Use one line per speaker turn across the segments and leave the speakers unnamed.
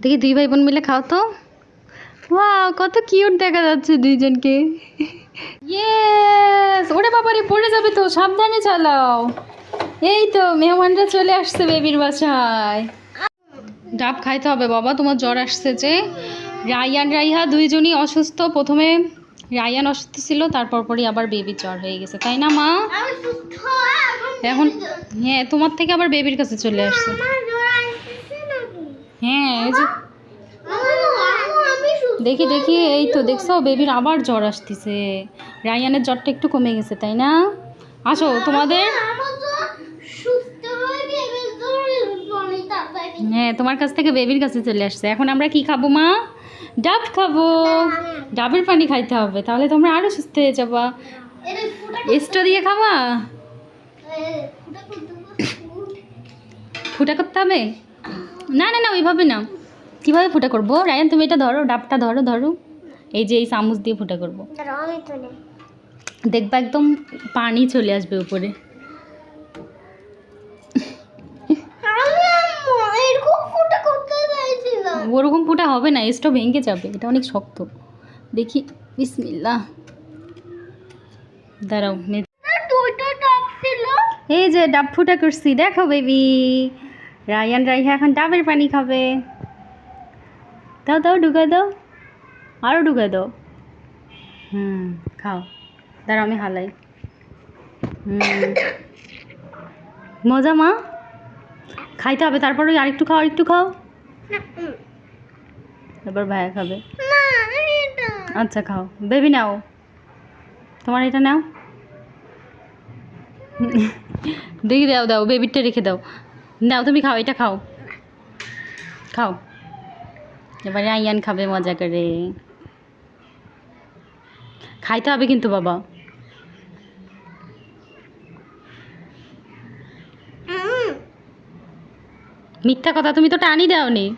দেখি দুই ভাই বোন মিলে খাও তো। ওয়াও কত কিউট দেখা যাচ্ছে দুইজনকে। ইয়েস ওরে বাবারে পড়ে যাবে তো সাবধানে চালাও। এই তো মেহমানরা চলে আসছে বেবির বাসায়। ডাব খাইতে হবে বাবা তোমার জ্বর আসছে যে। রায়ান রাইহা দুইজনই অসুস্থ। প্রথমে রায়ান অসুস্থ ছিল তারপর পরই আবার বেবির জ্বর হয়ে গেছে তাই না মা? এখন হ্যাঁ তোমার থেকে আবার বেবির কাছে চলে আসছে। হ্যাঁ এই যে দেখি দেখি, এই তো দেখছ বেবির আবার জ্বর আসতেছে। রায়ানের জ্বরটা একটু কমে গেছে, তাই না? আসো, তোমাদের?
হয়ে,
তোমার কাছ থেকে বেবির কাছে চলে আসছে। এখন আমরা কি খাব, মা? ডাব খাব। ডাবের পানি খাইতে হবে, তাহলে তোমরা আরও সুস্থ হয়ে যাবা। এস্টো দিয়ে খাবা?
ফুটা করতে
হবে? না না না ওইভাবে না। কীভাবে ফুটা করব? রায়ান তুমি এটা ধরো ডাবটা ধরো ধরো। এই যে এই চামচ দিয়ে ফুটা করব। দেখবা একদম পানি চলে আসবে উপরে। ওরকম ফুটা হবে না এসটা ভেঙে যাবে এটা অনেক শক্ত। দেখি বিসমিল্লা দাঁড়াও এই যে ডাব ফুটা করছি দেখো বেবি। রায়ান রাইহা এখন ডাবের পানি খাবে। দাও দাও ঢুকাই দাও। আরও ঢুকাই দাও। হুম খাও। দাঁড়াও আমি হালাই। হুম। মজা মা? খাইতে হবে তারপরে আরেকটু খাও আরেকটু খাও। এবার ভাইয়া খাবে। আচ্ছা খাও। বেবি নাও। তোমার এটা নাও। দেখি দাও দাও বেবিটা রেখে দাও। নাও তুমি খাও, এটা খাও। খাও। এবারে আইয়ান খাবে মজা করে। খাইতে হবে কিন্তু, বাবা। মিথ্যা কথা তুমি তো টানি দাওনি।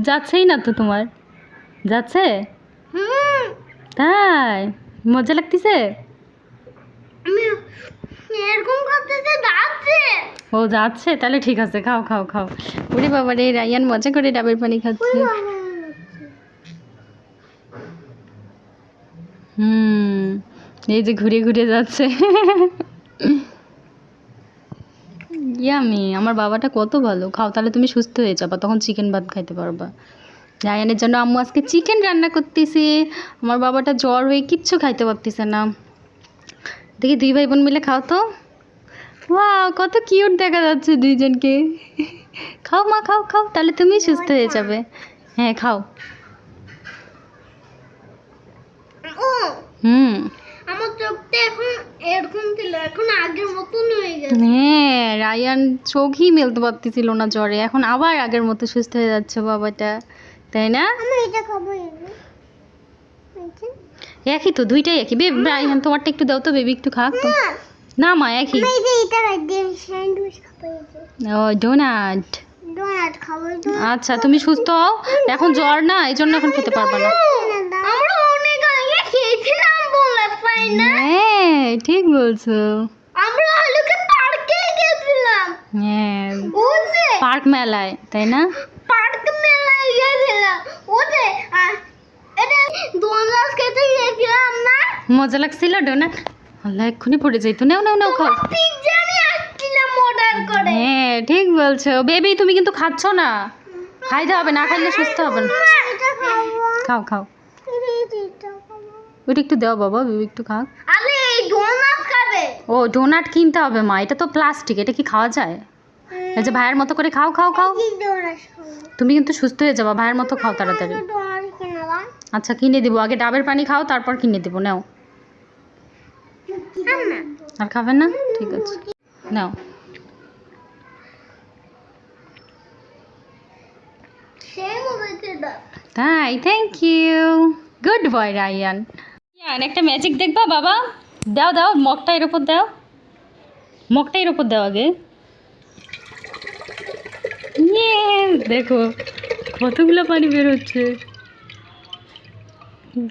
যাচ্ছেই না তো তোমার। যাচ্ছে? তাই? মজা লাগতেছে? ও যাচ্ছে তাহলে ঠিক আছে খাও খাও খাও। ওরে বাবা রে রায়ান মজা করে ডাবের পানি খাচ্ছে। হুম এই যে ঘুরে ঘুরে যাচ্ছে। ইয়ামি আমার বাবাটা কত ভালো। খাও তাহলে তুমি সুস্থ হয়ে যাবা তখন চিকেন ভাত খাইতে পারবা। রায়ানের জন্য আম্মু আজকে চিকেন রান্না করতেছি। আমার বাবাটা জ্বর হয়ে কিচ্ছু খাইতে পারতেছে না। দেখি দুই ভাই বোন মিলে খাও তো। ওয়াও কত কিউট দেখা যাচ্ছে দুইজনকে। খাও মা খাও খাও তাহলে তুমি সুস্থ হয়ে যাবে। হ্যাঁ খাও। হুম।
আমার চোখটা এখন এরকম ছিল এখন আগের মতন হয়ে গেছে।
হ্যাঁ রায়ান চোখই মেলতে পারতেছিল না জ্বরে এখন আবার আগের মতো সুস্থ হয়ে যাচ্ছে বাবাটা তাই না?
আমি এটা খাব
একই তো দুইটাই একই। বে রায়ান তোমারটা একটু দাও তো বেবি একটু খাক তো। না মা একই। ও ডোনাট
ডোনাট খাব
আচ্ছা তুমি সুস্থ হও। এখন জ্বর না এই জন্য এখন খেতে পারবা না।
আমরা অনেক আগে খেয়েছিলাম বলে পাই না
হ্যাঁ ঠিক বলছো।
আমরা আলুকে পার্কে গেছিলাম।
হ্যাঁ। পার্ক মেলায় তাই না?
পার্ক মেলায় গেছিলাম। ওতে এটা খেতে না?
মজা লাগছিল ডোনাট আল্লাহ এক্ষুনি পড়ে যাইতো নাও নাও নাও খাও। হ্যাঁ ঠিক বলছো। বেবি তুমি কিন্তু খাচ্ছ না। খাইতে হবে না খাইলে সুস্থ হবে না। খাও খাও। ওইটা একটু দাও বাবা বেবি একটু খাও ও ডোনাট কিনতে হবে মা এটা তো প্লাস্টিক এটা কি খাওয়া যায়? এই যে ভাইয়ের মতো করে খাও খাও খাও। তুমি কিন্তু সুস্থ হয়ে যাবা ভাইয়ের মতো খাও তাড়াতাড়ি। আচ্ছা কিনে দিব। আগে ডাবের পানি খাও তারপর কিনে দিব। নাও। আর খাবেন না? ঠিক আছে। নাও। তাই thank you good boy Rayan Iyan একটা ম্যাজিক দেখবা বাবা? দাও দাও মগটা এর উপর দাও। মগটা এর উপর দাও আগে। দেখো, কতগুলো পানি বের হচ্ছে।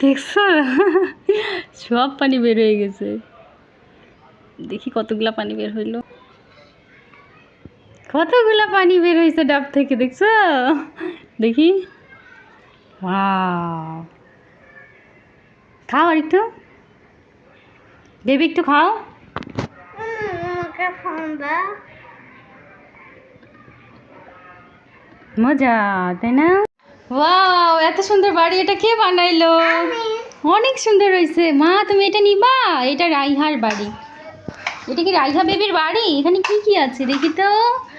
দেখছ? সব পানি বের হয়ে গেছে। দেখি কতগুলা পানি বের হইল। কতগুলা পানি বের হয়েছে ডাব থেকে, দেখছ? দেখি। খাও আর একটু বেবি একটু খাও। মজা, তাই না? ওয়াও, এত সুন্দর বাড়ি, এটা কে বানাইলো? অনেক সুন্দর হয়েছে মা, তুমি এটা নিবা? এটা রাইহার বাড়ি। এটা কি রাইহা বেবির বাড়ি? এখানে কি কি আছে দেখি তো?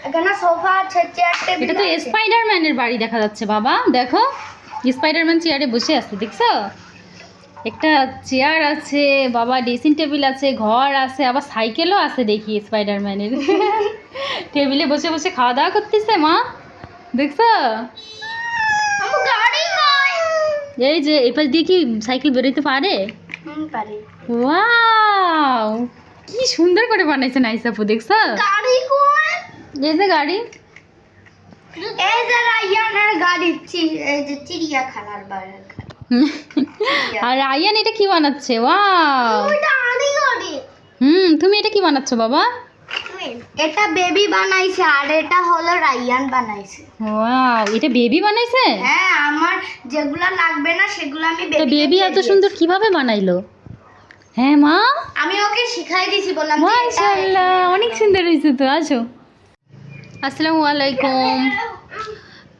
এখানে সোফা আছে চেয়ার টেবিল
এটা তো স্পাইডারম্যানের বাড়ি দেখা যাচ্ছে বাবা। দেখো স্পাইডারম্যান চেয়ারে বসে আছে দেখছ? একটা চেয়ার আছে বাবা ড্রেসিং টেবিল আছে ঘর আছে আবার সাইকেলও আছে দেখি স্পাইডারম্যানের টেবিলে বসে বসে খাওয়া দাওয়া করতেছে মা। দেখছ? এই যে এই পাশ দিয়ে কি সাইকেল বেরোতে পারে?
পারি।
ওয়াও! কি সুন্দর করে বানাইছে নাইসাপু দেখছ?
গাড়ি কই?
এই যে গাড়ি।
এই যে রায়ানের গাড়ি এই যে চিড়িয়াখানার বাইরে
আর আয়ান এটা কি বানাচ্ছে? ওয়াও। হুম তুমি এটা কি বানাচ্ছ বাবা?
এটা বেবি বানাইছে আর এটা হলো রায়ান বানাইছে।
ওয়াও এটা বেবি বানাইছে?
হ্যাঁ আমার যেগুলা লাগবে না সেগুলো আমি বেবি
বেবি এত সুন্দর কীভাবে বানাইলো? হ্যাঁ মা?
আমি ওকে শিখাই দিয়েছি বললাম
মাশাআল্লাহ অনেক সুন্দর হয়েছে তো আসো। আসসালামু আলাইকুম।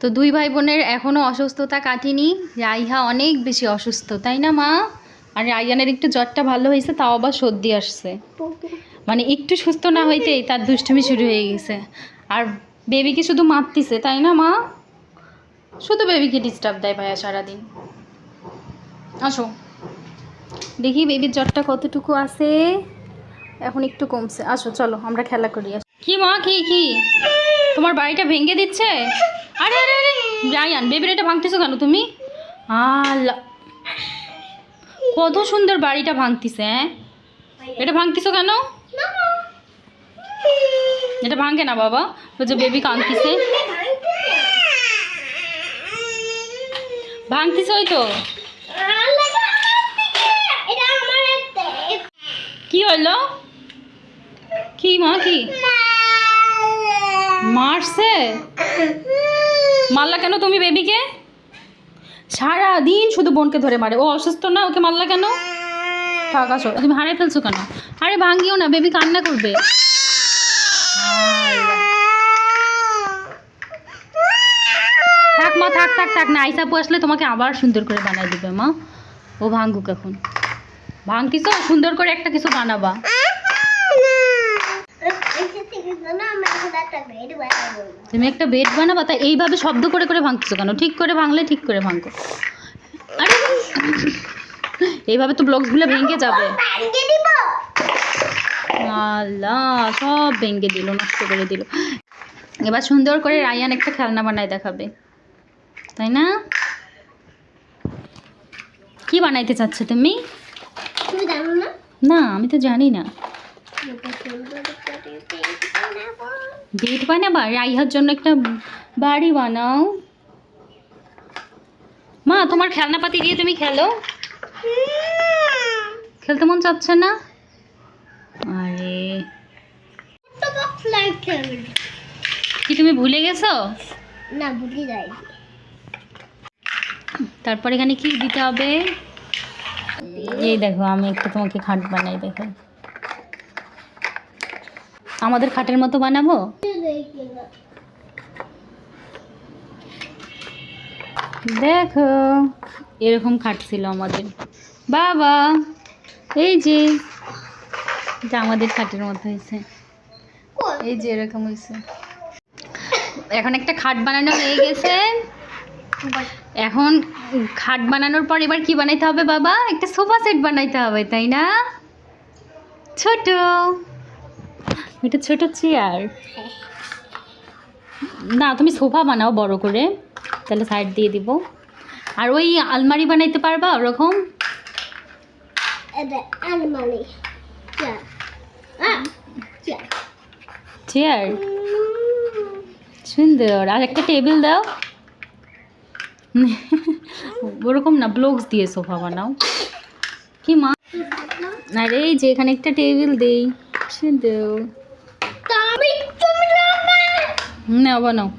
তো দুই ভাই বোনের এখনও অসুস্থতা কাটেনি রাইহা অনেক বেশি অসুস্থ তাই না মা? আর রাইয়ানের একটু জ্বরটা ভালো হয়েছে তাও আবার সর্দি আসছে। মানে একটু সুস্থ না হইতেই তার দুষ্টুমি শুরু হয়ে গেছে। আর বেবিকে শুধু মারতিছে তাই না মা? শুধু বেবিকে ডিস্টার্ব দেয় ভাইয়া সারাদিন। আসো। দেখি বেবির জ্বরটা কতটুকু আছে? এখন একটু কমছে। আসো, চলো, আমরা খেলা করি। কি মা, কি কি? তোমার বাড়িটা ভেঙে দিচ্ছে? আরে আরে আরে! রায়ান বেবির এটা ভাঙতেছো কেন তুমি? আল্লাহ! কত সুন্দর বাড়িটা ভাঙতিছে হ্যাঁ এটা ভাঙতিছো কেন? এটা ভাঙে না বাবা। যে বেবি কাঁদতিছে। ভাঙতিছে ওই তো
এটা আমার একটা
কি হলো? কি মা, কি? মারছে? মারলা কেন তুমি বেবিকে? সারা দিন শুধু বোনকে ধরে মারে। ও অসুস্থ না? ওকে মারলা কেন? থাক, আসো। তুমি হারাই ফেলছো কেন? আরে ভাঙ্গিও না, বেবি কান্না করবে। থাক মা, থাক থাক থাক। না, আইসাপু আসলে তোমাকে আবার সুন্দর করে বানাই দেবে মা। ও ভাঙ্গুক এখন। ভাঙতিস সুন্দর করে একটা কিছু বানাবা। তুমি একটা বেড বানাবা, তা এইভাবে শব্দ করে করে ভাঙতেছো কেন? ঠিক করে ভাঙলে ঠিক করে ভাঙো। এইভাবে তো ব্লগসগুলো ভেঙে যাবে। সব ভেঙে দিল, নষ্ট করে দিল। এবার সুন্দর করে রায়ান একটা খেলনা বানায় দেখাবে। তাই না? কি বানাইতে চাচ্ছ তুমি?
জানো না?
না আমি তো জানি না। বেড বানাবা? রাইহার জন্য একটা বাড়ি বানাও। মা তোমার খেলনাপাতি দিয়ে তুমি খেলো? খেলতে মন চাচ্ছে না? আরে। কি তুমি ভুলে গেছো?
না বুঝি যাই
তারপর এখানে কি দিতে হবে? এই দেখো, আমি একটু তোমাকে খাট বানাই, দেখো। আমাদের খাটের মতো বানাবো? দেখো, এরকম খাট ছিল আমাদের। বাবা, এই যে আমাদের খাটের মতো হয়েছে। এই যে এরকম হয়েছে। এখন একটা খাট বানানো হয়ে গেছে। এখন খাট বানানোর পর এবার কি বানাইতে হবে বাবা? একটা সোফা সেট বানাইতে হবে তাই না? ছোট। এটা ছোট চেয়ার। না তুমি সোফা বানাও বড় করে। তাহলে সাইড দিয়ে দিব। আর ওই আলমারি বানাইতে পারবা ওরকম?
আলমারি। চেয়ার?
সুন্দর। আর একটা টেবিল দাও। ওরকম না ব্লগস দিয়ে সোফা বানাও। কি মা? আর এই যে এখানে একটা টেবিল দেই
তুমি তুমি
না বানাও।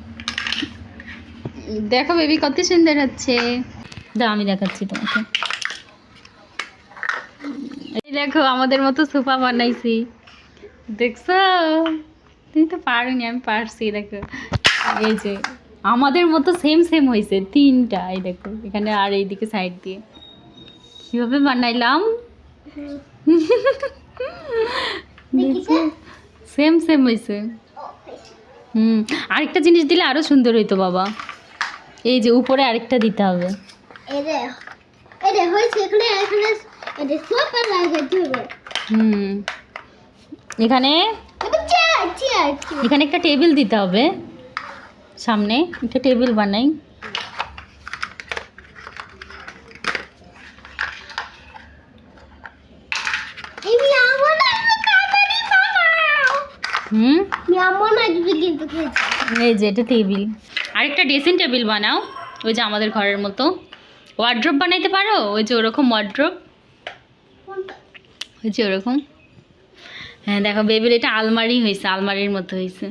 দেখো বেবি কত সুন্দর হচ্ছে। দাও আমি দেখাচ্ছি তোমাকে। এই দেখো আমাদের মতো সোফা বানাইছি। দেখছ? তুমি তো পারোনি আমি পারছি দেখো। এই যে। আমাদের মতো সেম সেম হয়েছে তিনটা এই দেখো এখানে আর এইদিকে সাইড দিয়ে। কীভাবে বানাইলাম? সেম সেম হয়েছে হুম আরেকটা জিনিস দিলে আরও সুন্দর হইতো বাবা। এই যে উপরে আরেকটা দিতে হবে। হুম। এখানে? এখানে একটা টেবিল দিতে হবে। সামনে একটা টেবিল বানাই। হুম? এই যে এটা টেবিল। আরেকটা ড্রেসিং টেবিল বানাও ওই যে আমাদের ঘরের মতো। ওয়ার্ড্রপ বানাইতে পারো? ওই যে ওরকম ওয়ার্ড্রপ ওই যে ওরকম। হ্যাঁ দেখো বেবির এটা আলমারি হয়েছে আলমারির মতো হয়েছে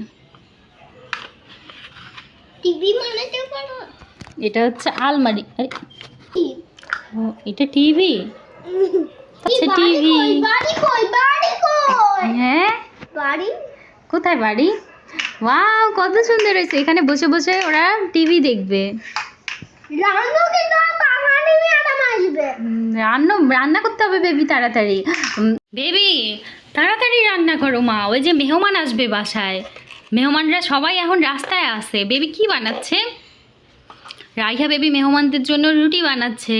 টিভি বানাতে পারো
এটা হচ্ছে আলমারি। আরে, ও এটা টিভি? আচ্ছা,
এই বাড়ি কই? বাড়ি কই?
হ্যাঁ?
বাড়ি?
কোথায় বাড়ি? ওয়াও কত সুন্দর হয়েছে। এখানে বসে বসে ওরা টিভি দেখবে।
রান্না কিন্তু আসবে।
রান্না রান্না করতে হবে বেবি তাড়াতাড়ি। বেবি তাড়াতাড়ি রান্না করো মা। ওই যে মেহমান আসবে বাসায়। মেহমানরা সবাই এখন রাস্তায় আছে। বেবি কি বানাচ্ছে? রাইহা বেবি মেহমানদের জন্য রুটি বানাচ্ছে।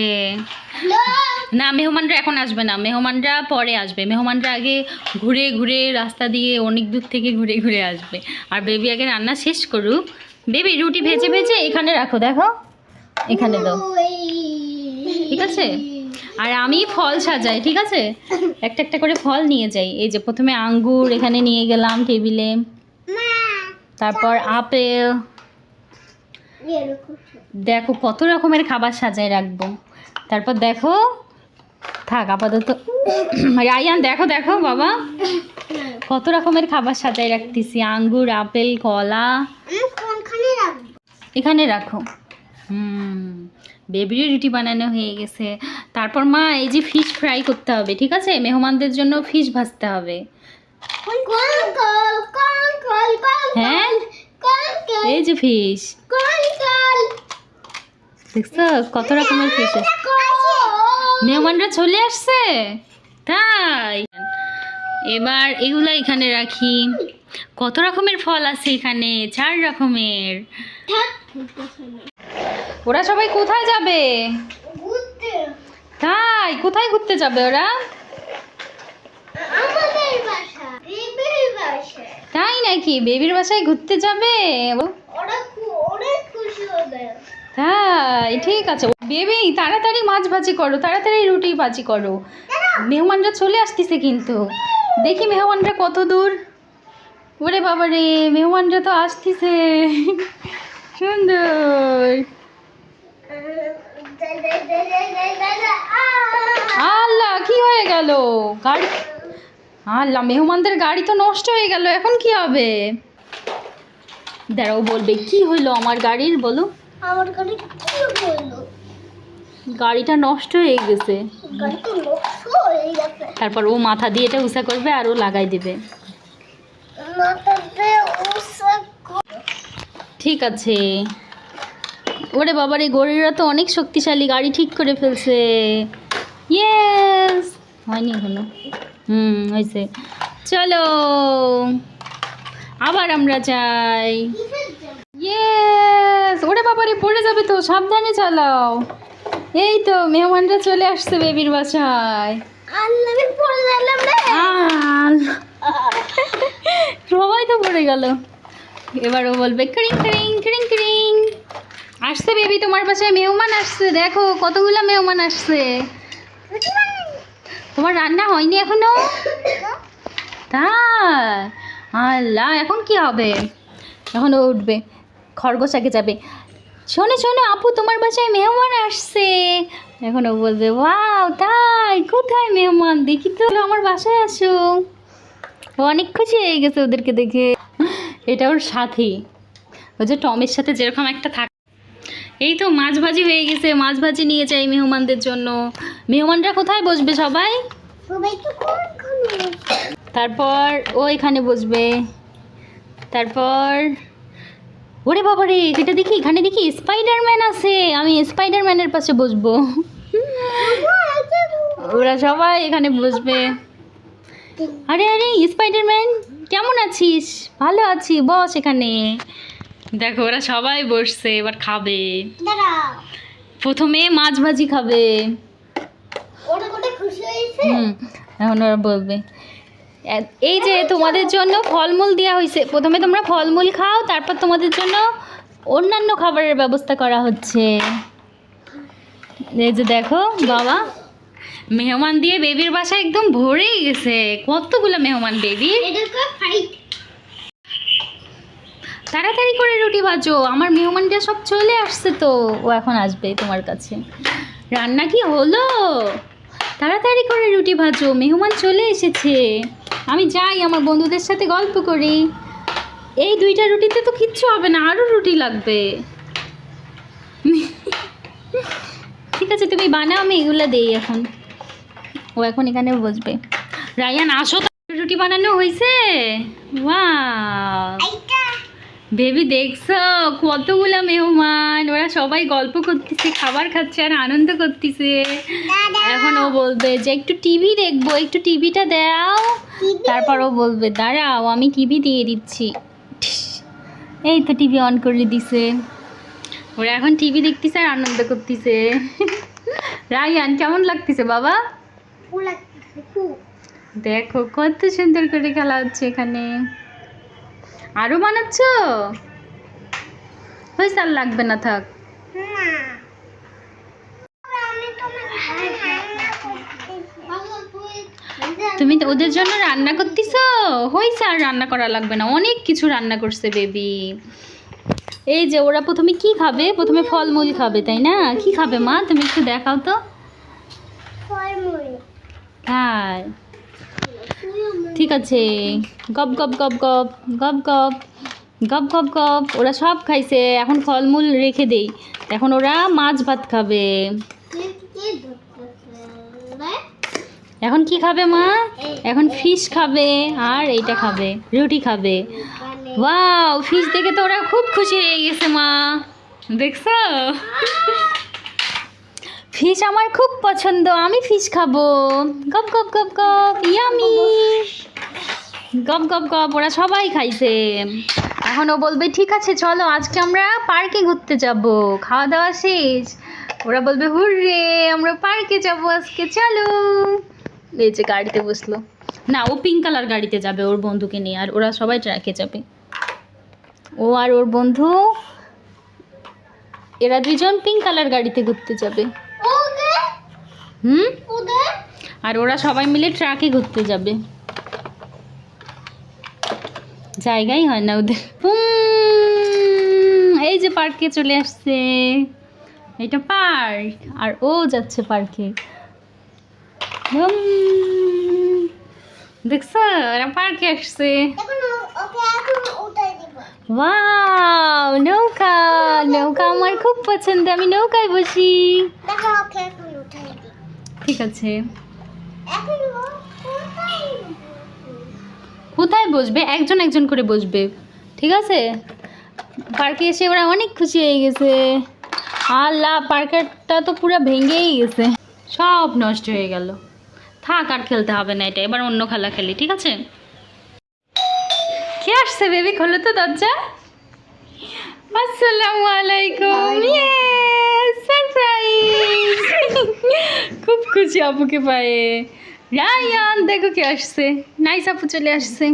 না, মেহমানরা এখন আসবে না। মেহমানরা পরে আসবে। মেহমানরা আগে ঘুরে ঘুরে রাস্তা দিয়ে অনেক দূর থেকে ঘুরে ঘুরে আসবে। আর বেবি আগে রান্না শেষ করুক। বেবি, রুটি ভেজে ভেজে এখানে রাখো, দেখো। এখানে দাও। ঠিক আছে? আর আমি ফল সাজাই, ঠিক আছে? একটা একটা করে ফল নিয়ে যাই। এই যে প্রথমে আঙ্গুর এখানে নিয়ে গেলাম টেবিলে। তারপর আপেল। দেখো কত রকমের খাবার সাজায় রাখব। তারপর দেখো থাক আপাতত রায়ান দেখো দেখো বাবা। কত রকমের খাবার সাজায় রাখতেছি। আঙ্গুর আপেল কলা। এখানে রাখো। হুম বেবিরও রুটি বানানো হয়ে গেছে। তারপর মা এই যে ফিশ ফ্রাই করতে হবে ঠিক আছে? মেহমানদের জন্য ফিশ ভাজতে হবে। হ্যাঁ? এই যে দেখছ? কত রকমের ফিশ মেহমানরা চলে আসছে। তাই। এবার এগুলো এখানে রাখি। কত রকমের ফল আছে এখানে? চার রকমের। ওরা সবাই কোথায় যাবে? তাই কোথায় ঘুরতে যাবে ওরা
আমাদের বাসা বেবির বাসা
তাই নাকি? বেবির বাসায় ঘুরতে যাবে? তাই ঠিক আছে। বেবি তাড়াতাড়ি মাছ ভাজি করো তাড়াতাড়ি রুটি ভাজি করো। মেহমানরা চলে আসতেছে কিন্তু। দেখি মেহমানরা কত দূর। ওরে বাবা রে মেহমানরা তো আসতেছে। সুন্দর। আল্লাহ কি হয়ে গেল? গাড়ি আল্লাহ মেহমানদের গাড়ি তো নষ্ট হয়ে গেল এখন কি হবে? দাঁড়াও বলবে কি হইল আমার গাড়ির? বলো।
আমার গাড়ি কি হলো
গাড়িটা নষ্ট হয়ে গেছে।
নষ্ট হয়ে
তারপর ও মাথা দিয়ে এটা উষা করবে আর ও লাগাই দেবে। ঠিক আছে। ওরে বাবার এই গরিরা তো অনেক শক্তিশালী গাড়ি ঠিক করে ফেলছে। ইয়েস হয়নি এখনও। হুম হয়েছে চলো। আবার আমরা যাই। ইয়েস ওরে বাবারে পড়ে যাবে তো সাবধানে চালাও। এই তো মেহমানরা চলে আসছে বেবির বাসায়। সবাই তো পড়ে গেল। এবার ও বলবে ক্রিং ক্রিং ক্রিং ক্রিং। আসছে বেবি তোমার বাসায় মেহমান আসছে। দেখো কতগুলো মেহমান আসছে। তোমার রান্না হয়নি এখনও? আল্লাহ, এখন কি হবে? এখন ও উঠবে, খরগোশ আগে যাবে। শোনো শোনো, আপু তোমার বাসায় মেহমান আসছে। এখন ও বলবে, ওয়াও, তাই? কোথায় মেহমান? দেখি তো, আমার বাসায় আসো। অনেক খুশি হয়ে গেছে ওদেরকে দেখে। এটা ওর সাথী। ওই যে টমের সাথে যেরকম একটা থাকে এই তো মাছ ভাজি হয়ে গেছে মাছ ভাজি নিয়ে যাই মেহমানদের জন্য। মেহমানরা কোথায় বসবে সবাই? তারপর ও এখানে বসবে। তারপর ওরে বাবা রে এটা দেখি এখানে দেখি স্পাইডারম্যান আছে। আমি স্পাইডারম্যানের পাশে বসবো। ওরা সবাই এখানে বসবে। আরে আরে স্পাইডারম্যান কেমন আছিস? ভালো আছি বস এখানে। দেখো ওরা সবাই বসছে এবার খাবে। প্রথমে মাছ ভাজি খাবে। হুম এখন ওরা বলবে। এই যে তোমাদের জন্য ফলমূল দেওয়া হয়েছে প্রথমে তোমরা ফলমূল খাও তারপর তোমাদের জন্য অন্যান্য খাবারের ব্যবস্থা করা হচ্ছে। এই যে দেখো বাবা। মেহমান দিয়ে বেবির বাসা একদম ভরেই গেছে। কতগুলো মেহমান বেবির
ফাইট
তাড়াতাড়ি করে রুটি ভাজো, আমার মেহমানটা সব চলে আসছে তো। ও এখন আসবে তোমার কাছে। রান্না কি হলো? তাড়াতাড়ি করে রুটি ভাজো, মেহমান চলে এসেছে। আমি যাই, আমার বন্ধুদের সাথে গল্প করি। এই দুইটা রুটিতে তো কিচ্ছু হবে না আরও রুটি লাগবে। ঠিক আছে, তুমি বানাও, আমি এগুলো দেই এখন। ও এখন এখানে বসবে। রায়ান, আসো তো। রুটি বানানো হয়েছে
আইটা
বেবি দেখছ? কতগুলো মেহমান। ওরা সবাই গল্প করতেছে খাবার খাচ্ছে আর আনন্দ করতেছে। এখন ও বলবে যে একটু টিভি দেখব একটু টিভিটা দাও। তারপর ও বলবে দাঁড়াও আমি টিভি দিয়ে দিচ্ছি। এই তো টিভি অন করে দিছে। ওরা এখন টিভি দেখতেছে আর আনন্দ করতেছে। রায়ান কেমন লাগতেছে বাবা? দেখো কত সুন্দর করে খেলা হচ্ছে এখানে। আরও বানাচ্ছ? হয়েছে আর লাগবে না থাক। তুমি তো ওদের জন্য রান্না করতেছো? হয়েছে আর রান্না করা লাগবে না। অনেক কিছু রান্না করছে বেবি। এই যে ওরা প্রথমে কি খাবে? প্রথমে ফলমূল খাবে তাই না? কি খাবে মা? তুমি একটু দেখাও তো।
ফলমূল।
হ্যাঁ। ঠিক আছে। গপ গপ গপ গপ গপ গপ গপ গপ গপ, ওরা সব খাইছে, এখন ফলমূল রেখে দেই। এখন ওরা মাছ ভাত খাবে। এখন কি খাবে মা? এখন ফিশ খাবে আর এইটা খাবে, রুটি খাবে। ওয়াও ফিশ দেখে তো ওরা খুব খুশি হয়ে গেছে মা। দেখছ? ফিশ আমার খুব পছন্দ, আমি ফিশ খাব। গপ গপ গপ গপ, ইয়ামি। গপ গপ গপ, ওরা সবাই খাইছে। এখন ও বলবে, ঠিক আছে, চলো, আজকে আমরা পার্কে ঘুরতে যাব। খাওয়া দাওয়া শেষ। ওরা বলবে, হুররে, আমরা পার্কে যাব আজকে, চলো। এই যে গাড়িতে বসল। না, ও পিঙ্ক কালার গাড়িতে যাবে, ওর বন্ধুকে নিয়ে, আর ওরা সবাই ট্রাকে যাবে। ও আর ওর বন্ধু, এরা দুজন পিঙ্ক কালার গাড়িতে ঘুরতে যাবে। হুম? আর ওরা সবাই মিলে ট্রাকে ঘুরতে যাবে। জায়গাই হয় না ওদের। এই যে পার্কে চলে আসছে। এটা পার্ক আর ও যাচ্ছে পার্কে। দেখছ? এরা পার্কে আসছে। ওয়াও নৌকা। নৌকা আমার খুব পছন্দ। আমি নৌকায় বসি। ঠিক আছে। কোথায় বসবে? একজন একজন করে বসবে। ঠিক আছে? পার্কে এসে ওরা অনেক খুশি হয়ে গেছে। আল্লাহ পার্কেরটা তো পুরো ভেঙেই গেছে। সব নষ্ট হয়ে গেল। থাক আর খেলতে হবে না এটা। এবার অন্য খেলা খেলি ঠিক আছে? কে আসছে বেবি? খোলো তো দরজা। আসসালামু আলাইকুম। সারপ্রাইজ খুব খুশি আপুকে পায়ে। রায়ান দেখো কে আসছে। নাইস আপু চলে আসছে।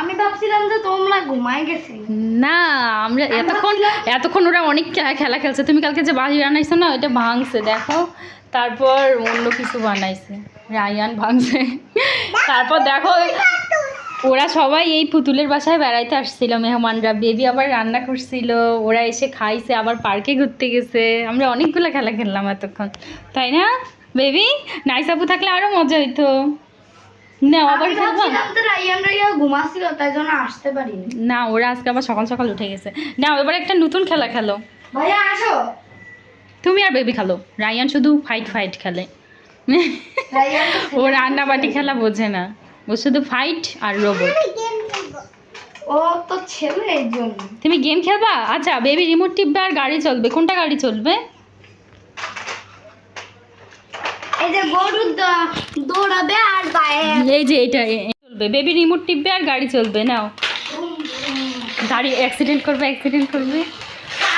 আমি ভাবছিলাম যে তোমরা ঘুমাই গেছি।
না আমরা এতক্ষণ এতক্ষণ ওরা অনেক খেলা খেলছে। তুমি কালকে যে বানাইছো না ওইটা ভাঙছে দেখো। তারপর অন্য কিছু বানাইছে। রায়ান ভাঙছে। তারপর দেখো ওরা সবাই এই পুতুলের বাসায় বেড়াইতে আসছিল মেহমানরা। বেবি আবার রান্না করছিল ওরা এসে খাইছে আবার পার্কে ঘুরতে গেছে। আমরা অনেকগুলো খেলা খেললাম এতক্ষণ। তাই না? বেবি নাইস আপু থাকলে আরও মজা হইতো। নাও আবার
ঘুমাচ্ছিল তাই জন্য আসতে পারিনি।
না ওরা আজকে আবার সকাল সকাল উঠে গেছে। নাও এবার একটা নতুন খেলা খেলো।
ভাইয়া আসো।
তুমি আর বেবি খেলো। রায়ান শুধু ফাইট ফাইট খেলে। ও রান্নাবাটি খেলা বোঝে না। ও শুধু ফাইট আর রোবট
ও তো ছেলে এই জন্য।
তুমি গেম খেলবা? আচ্ছা বেবি রিমোট টিপবে আর গাড়ি চলবে। কোনটা গাড়ি চলবে?
এই যে গরু দৌড়াবে আর
এই যে এটা চলবে। বেবি রিমোট টিপবে আর গাড়ি চলবে নাও। গাড়ি অ্যাক্সিডেন্ট করবে অ্যাক্সিডেন্ট করবে।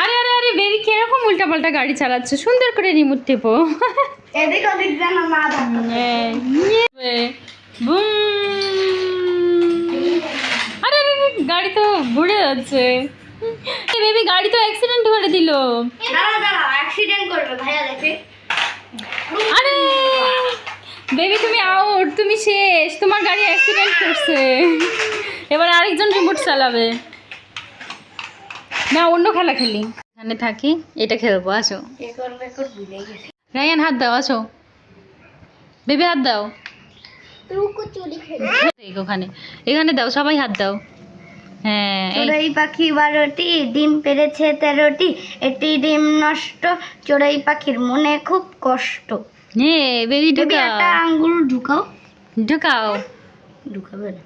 আরে আরে আরে বেবি কীরকম উল্টাপাল্টা গাড়ি চালাচ্ছে? সুন্দর করে রিমোট টিপো।
এদিক ওদিক যেন না।
আরে গাড়ি তো ঘুরে যাচ্ছে। বেবি গাড়ি তো অ্যাক্সিডেন্ট করে দিল।
দাঁড়া দাঁড়া অ্যাক্সিডেন্ট করবে ভাইয়া দেখে।
আরে বেবি তুমি আউট তুমি শেষ তোমার গাড়ি অ্যাক্সিডেন্ট করছে। এবার আরেকজন রিমোট চালাবে। না অন্য খেলা খেলি। এখানে থাকি এটা খেলব আসো। রায়ান হাত দাও আসো। বেবি হাত দাও। ওখানে। এখানে দাও সবাই হাত দাও। হ্যাঁ
চড়াই পাখি বারোটি ডিম পেরেছে তেরোটি একটি ডিম নষ্ট চড়াই পাখির মনে খুব কষ্ট।
নে বেবি
বেবি
ঢুকাও।
একটা আঙ্গুল ঢুকাও।
ঢুকাও।
ঢুকাবে না।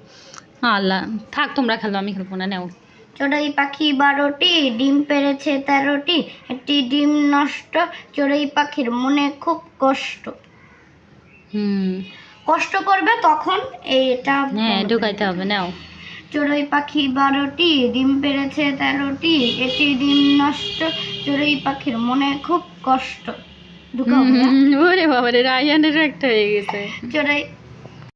আল্লাহ থাক তোমরা খেলো আমি খেলব না নাও।
চড়াই পাখি বারোটি ডিম পেরেছে তেরোটি একটি ডিম নষ্ট চড়াই পাখির মনে খুব কষ্ট।
হুম।
কষ্ট করবে তখন এইটা
হ্যাঁ ঢুকাইতে হবে নাও।
চড়ুই পাখি বারোটি ডিম পেড়েছে তেরোটি এটি ডিম নষ্ট চড়ুই পাখির মনে খুব কষ্ট। ঢুকাও
রে ওরে বাবারে রায়ানের একটা হয়ে গেছে।
চড়াই